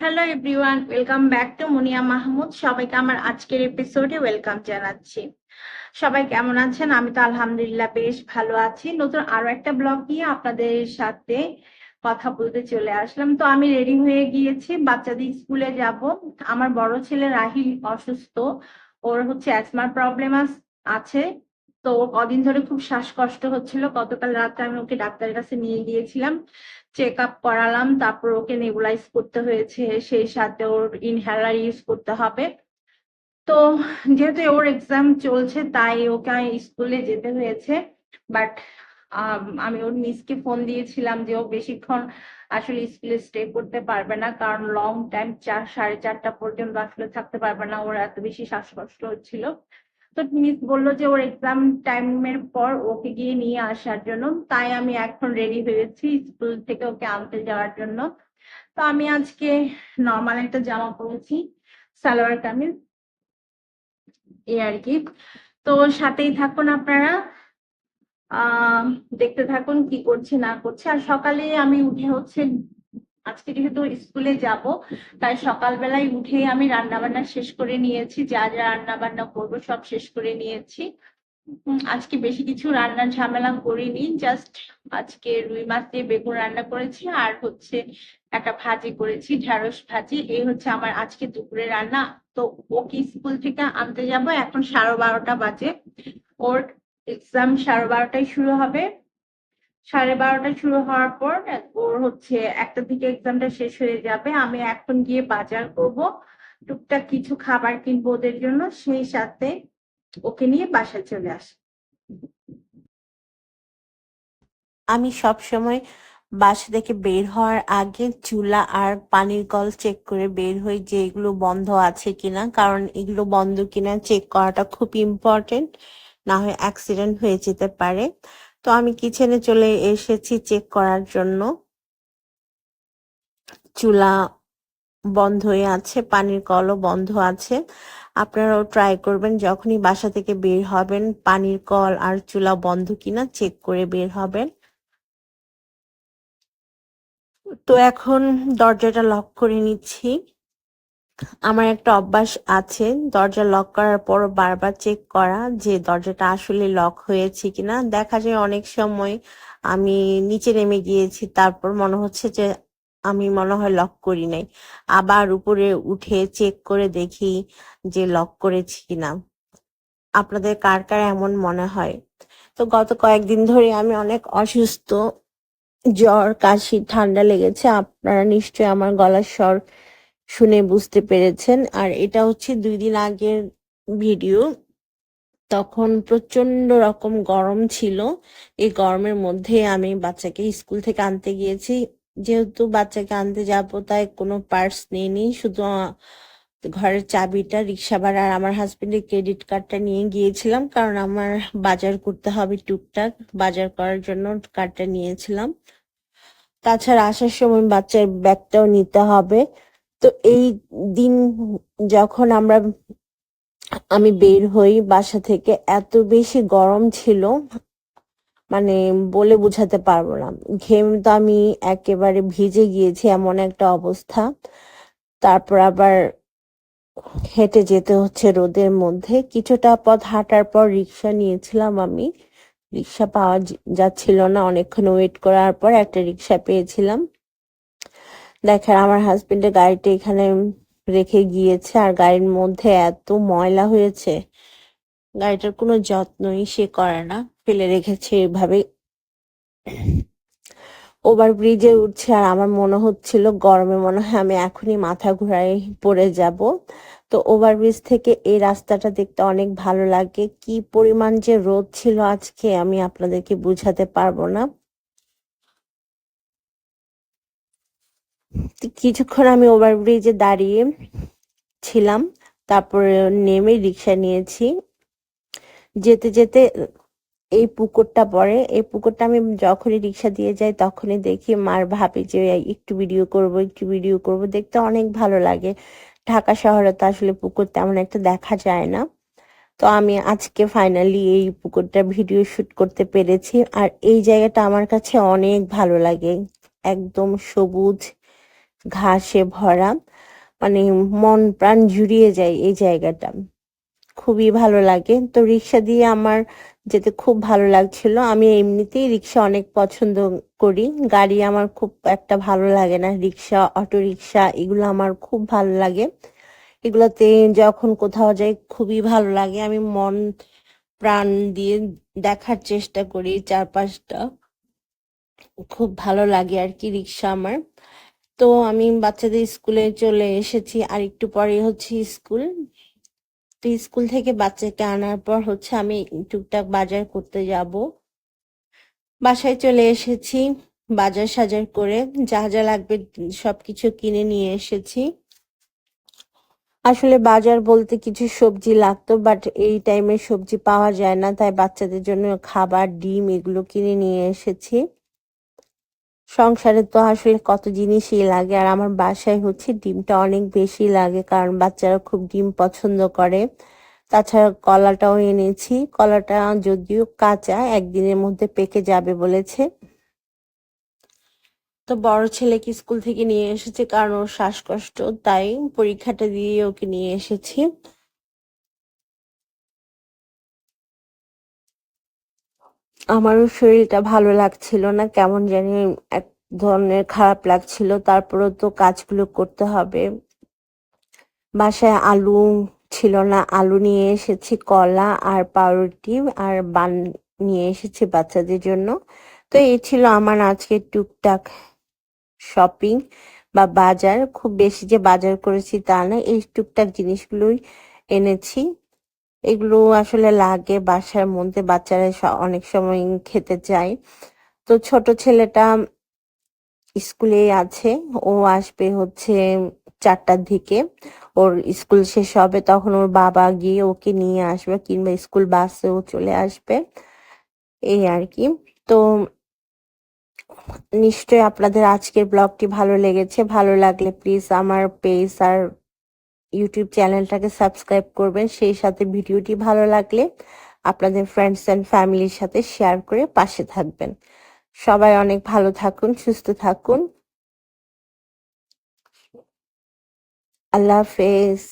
Hello everyone welcome back to Muniya Mahmud সবাইকে আমার আজকের এপিসোডে ওয়েলকাম জানাচ্ছি। সবাই কেমন আছেন? আমি তো আলহামদুলিল্লাহ বেশ ভালো আছি। নতুন আরও একটা ব্লগ নিয়ে আপনাদের সাথে কথা বলতে চলে আসলাম। তো আমি রেডি হয়ে গিয়েছি। বাচ্চাদের স্কুলে যাব। আমার বড় ছেলে রাহিল অসুস্থ। ওর হচ্ছে অ্যাজমার প্রবলেম আছে। তো কদিন ধরে খুব শ্বাসকষ্ট হচ্ছিল। গতকাল রাতে আমি ওকে ডাক্তারের কাছে নিয়ে গিয়েছিলাম। চেক আপ করালাম, তারপর ওকে নেবুলাইজ করতে হয়েছে। সেই সাথে ওর ইনহেলার ইউজ করতে হবে। তো যেহেতু ওর এক্সাম চলছে, তাই ওকে স্কুলে যেতে হয়েছে। বাট আমি ওর মিসকে ফোন দিয়েছিলাম যে ও বেশিক্ষণ আসলে স্কুলে স্টে করতে পারবে না। কারণ লং টাইম চার, সাড়ে চারটা পর্যন্ত আসলে থাকতে পারবে না। ওর এত বেশি শ্বাসকষ্ট হচ্ছিল। তো মিস বলল যে ওর এক্সাম টাইমের পর ওকে গিয়ে নিয়ে আসার জন্য। তাই আমি এখন রেডি হয়েছি স্কুল থেকে ওকে আনতে যাওয়ার জন্য। তো আমি আজকে নর্মাল একটা জামা পরেছি, সালোয়ার কামিজ এই আর কি। তো সাথেই থাকুন আপনারা। দেখতে থাকুন কি করছে, না করছে। আর সকালে আমি উঠে হচ্ছে আজকে যেহেতু স্কুলে যাব, তাই সকালবেলায় উঠে আমি রান্না বান্না শেষ করে নিয়েছি। যা যা রান্না বান্না করব সব শেষ করে নিয়েছি। আজকে বেশি কিছু রান্নার ঝামেলা করিনি, জাস্ট আজকে রুই মাছ দিয়ে বেগুন রান্না করেছি, আর হচ্ছে একটা ভাজি করেছি ঢেঁড়স ভাজি। এই হচ্ছে আমার আজকে দুপুরে রান্না। তো ওকে স্কুল থেকে আনতে যাব, এখন সাড়ে বারোটা বাজে। ওর এক্সাম সাড়ে বারোটায় শুরু হবে। সাড়ে বারোটা শুরু হওয়ার পর ওর হচ্ছে একটা দিকে এক্সামটা শেষ হয়ে যাবে। আমি এখন গিয়ে বাজার করব, টুকটাক কিছু খাবার কিনবো ওদের জন্য, সেই সাথে ওকে নিয়ে বাসায় চলে আসি। আমি সব সময় বাসা থেকে বের হওয়ার আগে চুলা আর পানির কল চেক করে বের হই যে এগুলো বন্ধ আছে কিনা, কারণ এগুলো বন্ধ কিনা চেক করাটা খুব ইম্পর্টেন্ট না হয় অ্যাক্সিডেন্ট হয়ে যেতে পারে। তো আমি কিচেনে চলে এসেছি চেক করার জন্য। চুলা বন্ধ হয়ে আছে, পানির কলও বন্ধ আছে। আপনারাও ট্রাই করবেন, যখনই বাসা থেকে বের হবেন, পানির কল আর চুলা বন্ধ কিনা চেক করে বের হবেন। তো এখন দরজাটা লক করে নিচ্ছি। আমার একটা অভ্যাস আছে, দরজা লক করার পর বারবার চেক করা যে দরজাটা আসলে লক হয়েছে কিনা। দেখা যায় অনেক সময় আমি নিচে নেমে গিয়েছি, তারপর মনে হচ্ছে যে আমি মনে হয় লক করি নাই। আবার উপরে উঠে চেক করে দেখি যে লক করেছি কিনা। আপনাদের কার কার এমন মনে হয়? তো গত কয়েকদিন ধরে আমি অনেক অসুস্থ, জ্বর, কাশি, ঠান্ডা লেগেছে। আপনারা নিশ্চয়ই আমার গলার স্বর শুনে বুঝতে পেরেছেন। আর এটা হচ্ছে দুই দিন আগের ভিডিও। তখন প্রচণ্ড রকম গরম ছিল। এই গরমের মধ্যে আমি বাচ্চাকে স্কুল থেকে আনতে গিয়েছি। যেহেতু বাচ্চাকে আনতে যাব, তাই কোনো পার্স নিইনি শুধু ঘরের চাবিটা, রিক্সা ভাড়া আর আমার হাজবেন্ডের ক্রেডিট কার্ডটা নিয়ে গিয়েছিলাম। কারণ আমার বাজার করতে হবে টুকটাক। বাজার করার জন্য কার্ডটা নিয়েছিলাম। তাছাড়া আসার সময় বাচ্চার ব্যাগটাও নিতে হবে। তো এই দিন যখন আমরা, আমি বের হই বাসা থেকে, এত বেশি গরম ছিল মানে বলে বোঝাতে পারব না। ঘেমে তো আমি একেবারে ভিজে গিয়েছি, এমন একটা অবস্থা। তারপর আবার হেঁটে যেতে হচ্ছে রোদের মধ্যে। কিছুটা পথ হাঁটার পর রিক্সা নিয়েছিলাম আমি। রিক্সা পাওয়া যাচ্ছিল না, অনেকক্ষণ ওয়েট করার পর একটা রিক্সা পেয়েছিলাম। দেখেন আমার হাজবেন্ডের গাড়িটা এখানে রেখে গিয়েছে আর গাড়ির মধ্যে এত ময়লা হয়েছে। গাড়িটার কোনো যত্নই সে করে না, ফেলে রেখেছে এভাবে। ওভার ব্রিজে উঠছে আর আমার মনে হচ্ছিল গরমে মনে হয় আমি এখনই মাথা ঘুরাই পড়ে যাব। তো ওভারব্রিজ থেকে এই রাস্তাটা দেখতে অনেক ভালো লাগে। কি পরিমাণ যে রোদ ছিল আজকে আমি আপনাদেরকে বুঝাতে পারব না। কিছুক্ষণ আমি ওভারব্রিজে দাঁড়িয়ে ছিলাম, তারপরে নেমে রিক্সা নিয়েছি। যেতে যেতে এই পুকুরটা পড়ে। এই পুকুরটা আমি যখনই রিক্সা দিয়ে যাই তখনই দেখি মার ভাবি যে, একটু ভিডিও করব, একটু ভিডিও করব। দেখতে অনেক ভালো লাগে। ঢাকা শহরে তো আসলে পুকুর তেমন একটা দেখা যায় না। তো আমি আজকে ফাইনালি এই পুকুরটা ভিডিও শুট করতে পেরেছি। আর এই জায়গাটা আমার কাছে অনেক ভালো লাগে। একদম সবুজ ঘাসে ভরা মানে মন প্রাণ জুড়িয়ে যায় এই জায়গাটা। খুবই ভালো লাগে। তো রিক্সা দিয়ে আমার যেতে খুব ভালো লাগছিল। আমি এমনিতেই রিক্সা অনেক পছন্দ করি। গাড়ি আমার খুব একটা ভালো লাগে না। রিক্সা অটো রিক্সা এগুলো আমার খুব ভালো লাগে। এগুলোতে যখন কোথাও যাই খুবই ভালো লাগে। আমি মন প্রাণ দিয়ে দেখার চেষ্টা করি চারপাশটা। খুব ভালো লাগে আর কি রিক্সা আমার। তো আমি বাচ্চাদের স্কুলে চলে এসেছি আর একটু পরে হচ্ছে স্কুল। তো স্কুল থেকে বাচ্চাকে আনার পর হচ্ছে আমি টুকটাক বাজার করতে যাব। বাসায় চলে এসেছি, বাজার সাজার করে যা যা লাগবে সবকিছু কিনে নিয়ে এসেছি। আসলে বাজার বলতে কিছু সবজি লাগতো বাট এই টাইমে সবজি পাওয়া যায় না, তাই বাচ্চাদের জন্য খাবার, ডিম এগুলো কিনে নিয়ে এসেছি। সংসারে তো আসলে কত জিনিসই লাগে, আর আমার বাসায় হচ্ছে ডিমটা অনেক বেশি লাগে, কারণ বাচ্চারা খুব ডিম পছন্দ করে। তাছাড়া কলাটাও এনেছি, কলাটা যদিও কাঁচা, একদিনের মধ্যে পেকে যাবে বলেছে। তো বড় ছেলেকে স্কুল থেকে নিয়ে এসেছে, কারণ ওর শ্বাসকষ্ট, তাই পরীক্ষাটা দিয়ে ওকে নিয়ে এসেছি। আমারও শরীরটা ভালো লাগছিল না, কেমন জানি এক ধরনের খারাপ লাগছিল। তারপরেও তো কাজগুলো করতে হবে। বাসায় আলু ছিল না, আলু নিয়ে এসেছি, কলা আর পাউরুটি আর বান নিয়ে এসেছি বাচ্চাদের জন্য। তো এই ছিল আমার আজকে টুকটাক শপিং বা বাজার। খুব বেশি যে বাজার করেছি তা না, এই টুকটাক জিনিসগুলোই এনেছি। এগুলো আসলে লাগে বাসার মধ্যে। বাচ্চারা অনেক সময় খেতে চায়। তো ছোট ছেলেটা স্কুলে আছে। ও আসবে হচ্ছে চারটার দিকে। ওর স্কুল শেষ হবে তখন ওর বাবা গিয়ে ওকে নিয়ে আসবে কিংবা স্কুল বাসেও চলে আসবে। এই আর কি। তো নিশ্চয়ই আপনাদের আজকের ব্লগটি ভালো লেগেছে। ভালো লাগলে প্লিজ আমার পেজ আর ইউটিউব চ্যানেলটাকে সাবস্ক্রাইব করবেন। সেই সাথে ভিডিওটি ভালো লাগলে আপনাদের ফ্রেন্ডস অ্যান্ড ফ্যামিলির সাথে শেয়ার করে পাশে থাকবেন। সবাই অনেক ভালো থাকুন, সুস্থ থাকুন। আল্লাহ হাফেজ।